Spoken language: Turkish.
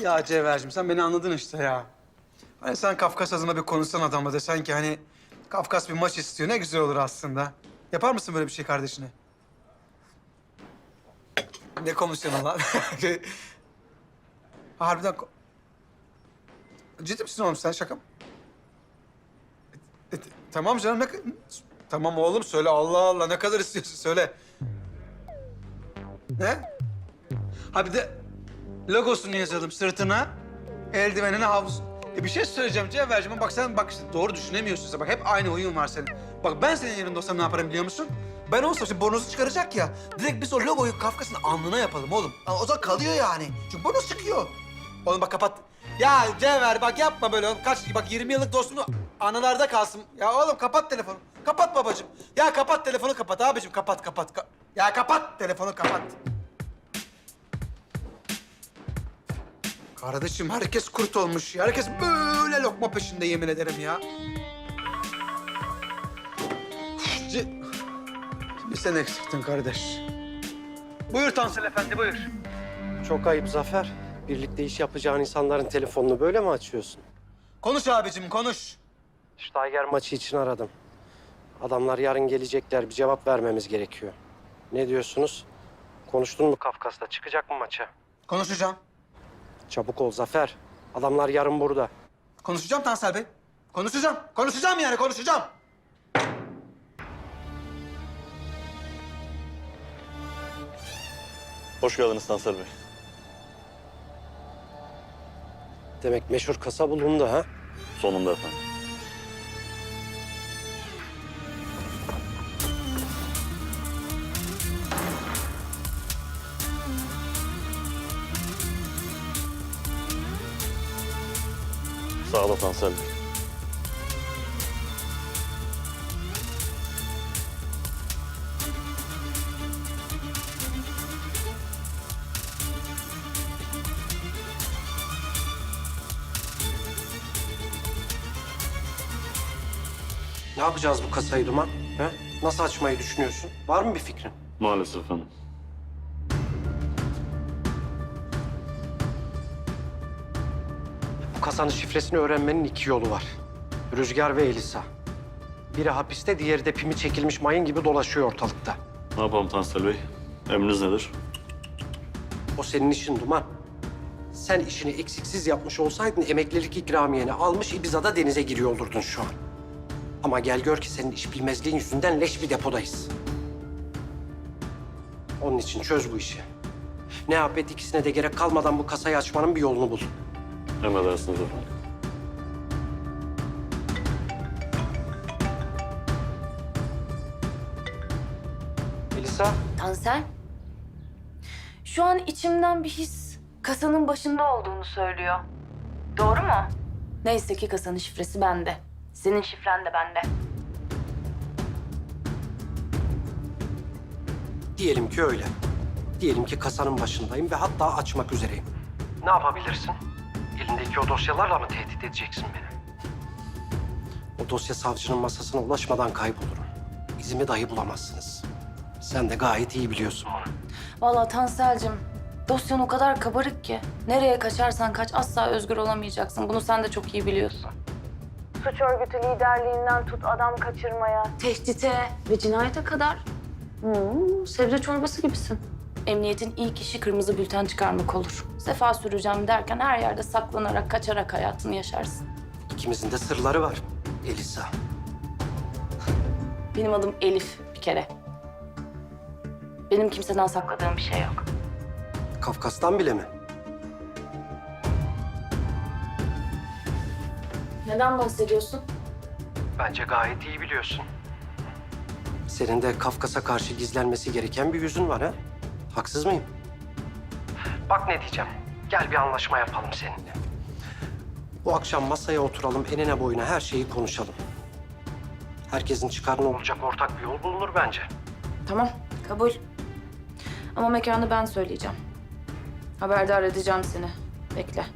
Ya Cevher'cim sen beni anladın işte ya. Hani sen Kafkas adına bir konuşsan adamla desen ki hani Kafkas bir maç istiyor ne güzel olur aslında. Yapar mısın böyle bir şey kardeşine? Ne konuşuyorsun lan? Ha, Harbiden... Ciddi misin oğlum sen şaka mı? E, e, tamam canım ne... Tamam oğlum söyle Allah Allah ne kadar istiyorsun söyle. Ne? Ha bir de logosunu yazalım sırtına, eldivenine havuz. E bir şey söyleyeceğim Cevherciğim. Bak sen bak işte doğru düşünemiyorsun sen. Bak hep aynı huyun var senin. Bak ben senin yerinde olsam ne yaparım biliyor musun? Ben olsam şimdi bonusu çıkaracak ya. Direkt biz o logoyu Kafkas'ın alnına yapalım oğlum. O zaman kalıyor yani. Çünkü bonus çıkıyor. Oğlum bak kapat. Ya Cevher bak yapma böyle oğlum. Kaç bak 20 yıllık dostluğunu anılarda kalsın. Ya oğlum kapat telefonu. Kapat babacığım. Ya kapat telefonu kapat abicim. Kapat kapat. Ka- ya kapat telefonu kapat. Kardeşim herkes kurt olmuş ya. Herkes böyle lokma peşinde yemin ederim ya. Bir sen eksiktin kardeş. Buyur Tansel Efendi buyur. Çok ayıp Zafer. Birlikte iş yapacağın insanların telefonunu böyle mi açıyorsun? Konuş abicim konuş. Steiger maçı için aradım. Adamlar yarın gelecekler. Bir cevap vermemiz gerekiyor. Ne diyorsunuz? Konuştun mu Kafkas'ta? Çıkacak mı maça? Konuşacağım. Çabuk ol Zafer. Adamlar yarın burada. Konuşacağım Tansel Bey. Konuşacağım. Konuşacağım yani konuşacağım. Hoş geldiniz Tansel Bey. Demek meşhur kasa bulundu ha? Sonunda efendim. Sağ ol Tansel Bey. Ne yapacağız bu kasayı Duman? Ha? Nasıl açmayı düşünüyorsun? Var mı bir fikrin? Maalesef efendim. Kasanın şifresini öğrenmenin iki yolu var. Rüzgar ve Elisa. Biri hapiste, diğeri de pimi çekilmiş mayın gibi dolaşıyor ortalıkta. Ne yapalım Tansel Bey? Emriniz nedir? O senin işin Duman. Sen işini eksiksiz yapmış olsaydın emeklilik ikramiyeni almış Ibiza'da denize giriyor olurdun şu an. Ama gel gör ki senin iş bilmezliğin yüzünden leş bir depodayız. Onun için çöz bu işi. Ne yap et ikisine de gerek kalmadan bu kasayı açmanın bir yolunu bul. Emredersiniz efendim. Elisa, Tansel. Şu an içimden bir his kasanın başında olduğunu söylüyor. Doğru mu? Neyse ki kasanın şifresi bende. Senin şifren de bende. diyelim ki öyle. Diyelim ki kasanın başındayım ve hatta açmak üzereyim. Ne yapabilirsin? Elindeki o dosyalarla mı tehdit edeceksin beni? O dosya savcının masasına ulaşmadan kaybolurum. İzimi dahi bulamazsınız. Sen de gayet iyi biliyorsun bunu. Vallahi Tansel'cim dosyan o kadar kabarık ki. Nereye kaçarsan kaç asla özgür olamayacaksın. Bunu sen de çok iyi biliyorsun. Suç örgütü liderliğinden tut adam kaçırmaya, tehdite ve cinayete kadar. Hmm, sebze çorbası gibisin. Emniyetin ilk işi kırmızı bülten çıkarmak olur. Sefa süreceğim derken her yerde saklanarak, kaçarak hayatını yaşarsın. İkimizin de sırları var. Elisa. Benim adım Elif bir kere. Benim kimseden sakladığım bir şey yok. Kafkas'tan bile mi? Neden bahsediyorsun? Bence gayet iyi biliyorsun. Senin de Kafkas'a karşı gizlenmesi gereken bir yüzün var ha? Haksız mıyım? Bak ne diyeceğim. Gel bir anlaşma yapalım seninle. Bu akşam masaya oturalım, enine boyuna her şeyi konuşalım. Herkesin çıkarına olacak ortak bir yol bulunur bence. Tamam, kabul. Ama mekanı ben söyleyeceğim. Haberdar edeceğim seni. Bekle.